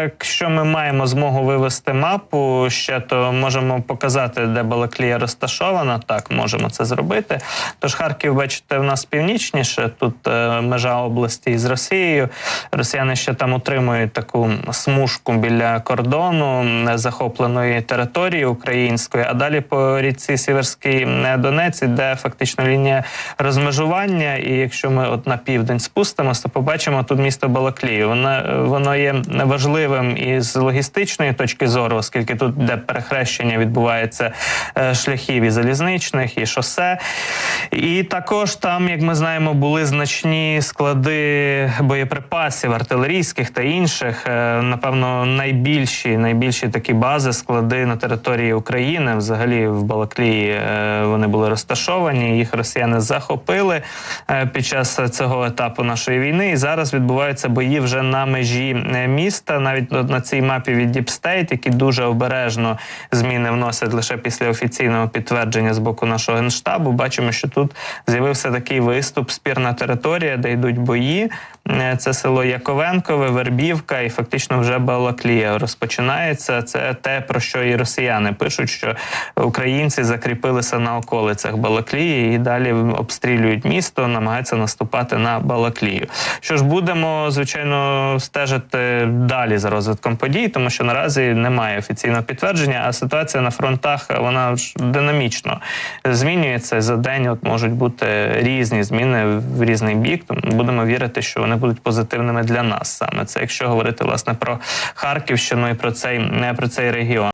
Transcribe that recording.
Якщо ми маємо змогу вивести мапу ще, то можемо показати, де Балаклія розташована. Так, можемо це зробити. Тож Харків, бачите, в нас північніше. Тут е, межа області із Росією. Росіяни ще там утримують таку смужку біля кордону е, захопленої території української. А далі по річці Сіверський е, Донець іде фактично лінія розмежування. І якщо ми от на південь спустимося, то побачимо тут місто Балаклію. Воно, воно є важливим із логістичної точки зору, оскільки тут де перехрещення відбувається е, шляхів і залізничних, і шосе. І також там, як ми знаємо, були значні склади боєприпасів артилерійських та інших. Е, Напевно, найбільші, найбільші такі бази, склади на території України. Взагалі в Балаклії е, вони були розташовані. Їх росіяни захопили під час цього етапу нашої війни. І зараз відбуваються бої вже на межі міста. Навіть от на цій мапі від Deep State, які дуже обережно зміни вносять лише після офіційного підтвердження з боку нашого генштабу. Бачимо, що тут з'явився такий виступ, спірна територія, де йдуть бої. Е, Це село Яковенкове, Вербівка, і фактично вже Балаклія розпочинається. Це те, про що і росіяни пишуть, що українці закріпилися на околицях Балаклії і далі обстрілюють місто, намагаються наступати на Балаклію. Що ж будемо звичайно стежити далі за розвитком подій, тому що наразі немає офіційного підтвердження, а ситуація на фронтах вона ж динамічно змінюється за день. От можуть бути різні зміни в різний бік. Тому будемо вірити, що вони будуть позитивними для нас саме це, якщо говорити власне про Харківщину і про цей про цей регіон.